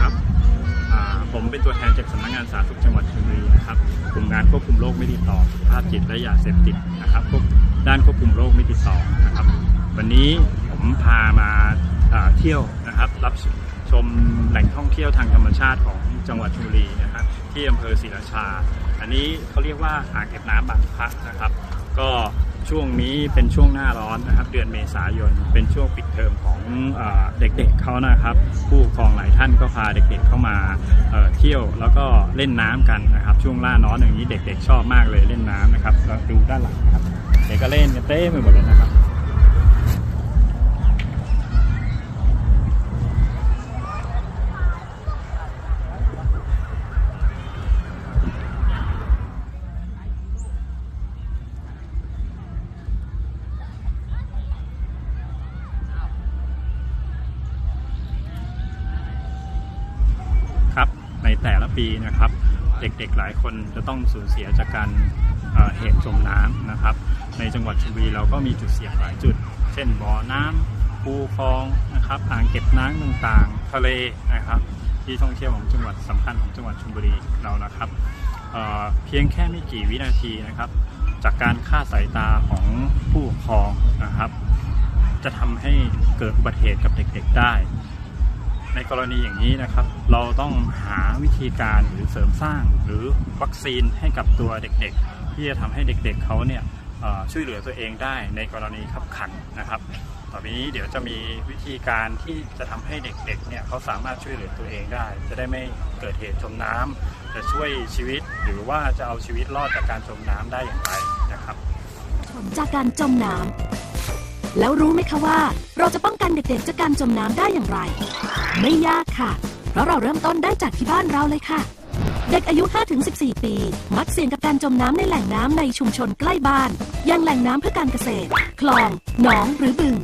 ครับผมเป็นตัวแทนจากสำนักงานสาธารณสุขจังหวัดชลบุรีนะครับกลุ่มงานควบคุมโรคไม่ติดต่อสุขภาพจิตและยาเสพติดนะครับด้านควบคุมโรคไม่ติดต่อนะครับ วันนี้ผมพามาเที่ยวนะครับ รับชมแหล่งท่องเที่ยวทางธรรมชาติของจังหวัดชลบุรีนะครับที่อำเภอศรีราชา อันนี้เขาเรียกว่าอ่างเก็บน้ำบางพระนะครับ ก็ ช่วงนี้เป็นช่วงหน้าร้อนนะครับ เดือนเมษายน เป็นช่วงปิดเทอมของเอเด็กๆเขานะครับ ผู้ปกครองหลายท่านก็พาเด็กๆเข้ามาเเที่ยวแล้วก็เล่นน้ำกันนะครับ ช่วงหน้าร้อนอย่างนี้เด็กๆชอบมากเลยเล่นน้ำนะครับดูด้านหลังนะครับเด็กก็เล่นกันเต้ไปหมดเลยนะครับ ในแต่ละปีนะครับ เด็กๆหลายคนจะต้องสูญเสียจากการเอ่อเหตุจมน้ำนะครับ ในจังหวัดชลบุรีเราก็มีจุดเสี่ยงหลายจุด เช่นบ่อน้ำภูคลองนะครับอ่างเก็บน้ำต่างๆ ทะเลนะครับ ที่ท่องเที่ยวของจังหวัดสำคัญของจังหวัดชลบุรีเรานะครับเเพียงแค่ไม่กี่วินาทีนะครับ จากการฆ่าสายตาของผู้ปกครองนะครับ จะทำให้เกิดอุบัติเหตุกับเด็กๆได้ กรณีอย่างนี้นะครับ เราต้องหาวิธีการหรือเสริมสร้างหรือวัคซีนให้กับตัวเด็กๆ ที่จะทำให้เด็กๆเขาเนี่ยช่วยเหลือตัวเองได้ในกรณีขับขันนะครับ ต่อไปนี้เดี๋ยวจะมีวิธีการที่จะทำให้เด็กๆเนี่ยเขาสามารถช่วยเหลือตัวเองได้ จะได้ไม่เกิดเหตุจมน้ำจะช่วยชีวิตหรือว่าจะเอาชีวิตรอดจากการจมน้ำได้อย่างไรนะครับ ผลจากการจมน้ำ แล้วรู้ไหมคะว่าเราจะป้องกันเด็กๆ จากการจมน้ำได้อย่างไร ไม่ยากค่ะ เพราะเราเริ่มต้นได้จากที่บ้านเราเลยค่ะ เด็กอายุ 5-14 ปี มักเสี่ยงกับการจมน้ำในแหล่งน้ำในชุมชนใกล้บ้านย่างแหล่งน้ำเพื่อการเกษตร คลอง หนองหรือบึง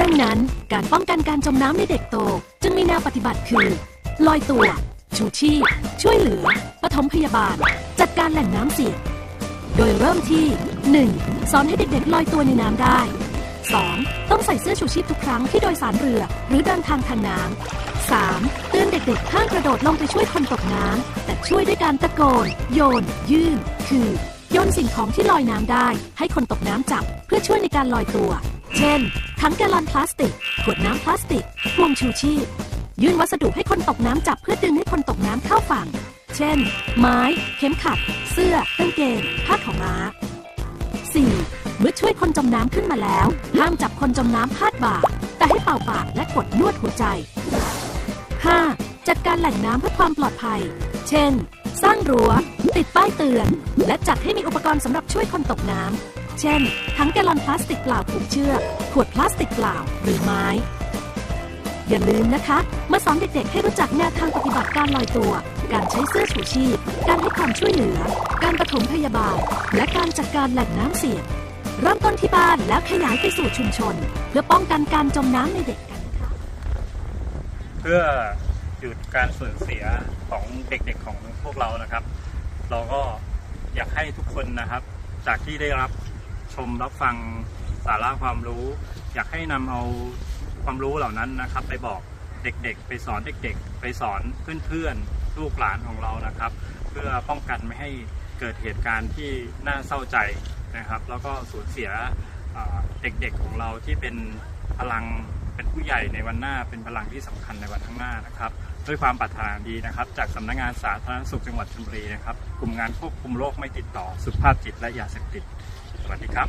ดังนั้นการป้องกันการจมน้ำในเด็กโต จึงมีแนวปฏิบัติคือ ลอยตัว ชูชีพ ช่วยเหลือ ปฐมพยาบาล จัดการแหล่งน้ำเสี่ยงโดยเริ่มที่ 1. สอนให้เด็กๆลอยตัวในน้ำได้ ส่เสื้อชูชีพทุกครั้งที่โดยสารเรือ หรือเดินทางทางน้ำ 3. เตือนเด็กๆห้ามกระโดดลงไปช่วยคนตกน้ำ แต่ช่วยด้วยการตะโกน โยน ยื่น คือโยนสิ่งของที่ลอยน้ำได้ ให้คนตกน้ำจับเพื่อช่วยในการลอยตัว เช่น ถังแกลลอนพลาสติก ขวดน้ำพลาสติกพวงชูชีพ ยื่นวัสดุให้คนตกน้ำจับเพื่อดึงให้คนตกน้ำเข้าฝั่ง เช่น ไม้ เข็มขัด เสื้อกางเกงผ้าขาวม้า 4. เมื่อช่วยคนจมน้ำขึ้นมาแล้ว ห้ามจับคนจมน้ำพาดบ่า แต่ให้เป่าปากและกดนวดหัวใจ 5. จัดการแหล่งน้ำเพื่อความปลอดภัย เช่น สร้างรั้ว ติดป้ายเตือน และจัดให้มีอุปกรณ์สำหรับช่วยคนตกน้ำ เช่นถังแกลลอนพลาสติกเปล่าผูกเชือก ขวดพลาสติกเปล่าหรือไม้ อย่าลืมนะคะ มาสอนเด็กๆให้รู้จักแนวทางปฏิบัติการลอยตัว การใช้เสื้อชูชีพ การให้ความช่วยเหลือ การปฐมพยาบาล และการจัดการแหล่งน้ำเสี่ยง เริ่มต้นที่บ้านแล้วขยายไปสู่ชุมชน เพื่อป้องกันการจมน้ำในเด็กกันค่ะเพื่อหยุดการสูญเสียของเด็กๆของพวกเรานะครับ เราก็อยากให้ทุกคนนะครับ จากที่ได้รับชมรับฟังสาระความรู้ อยากให้นำเอาความรู้เหล่านั้นนะครับ ไปบอกเด็กๆ ไปสอนเด็กๆ ไปสอนเพื่อนๆลูกหลานของเรานะครับ เพื่อป้องกันไม่ให้เกิดเหตุการณ์ที่น่าเศร้าใจ นะครับ แล้วก็สูญเสียเด็กๆของเราที่เป็นพลังเป็นผู้ใหญ่ในวันหน้าเป็นพลังที่สำคัญในวันข้างหน้านะครับ ด้วยความปรารถนาดีนะครับ จากสำนักงานสาธารณสุขจังหวัดชลบุรีนะครับกลุ่มงานควบคุมโรคไม่ติดต่อสุขภาพจิตและยาเสพติดสวัสดีครับ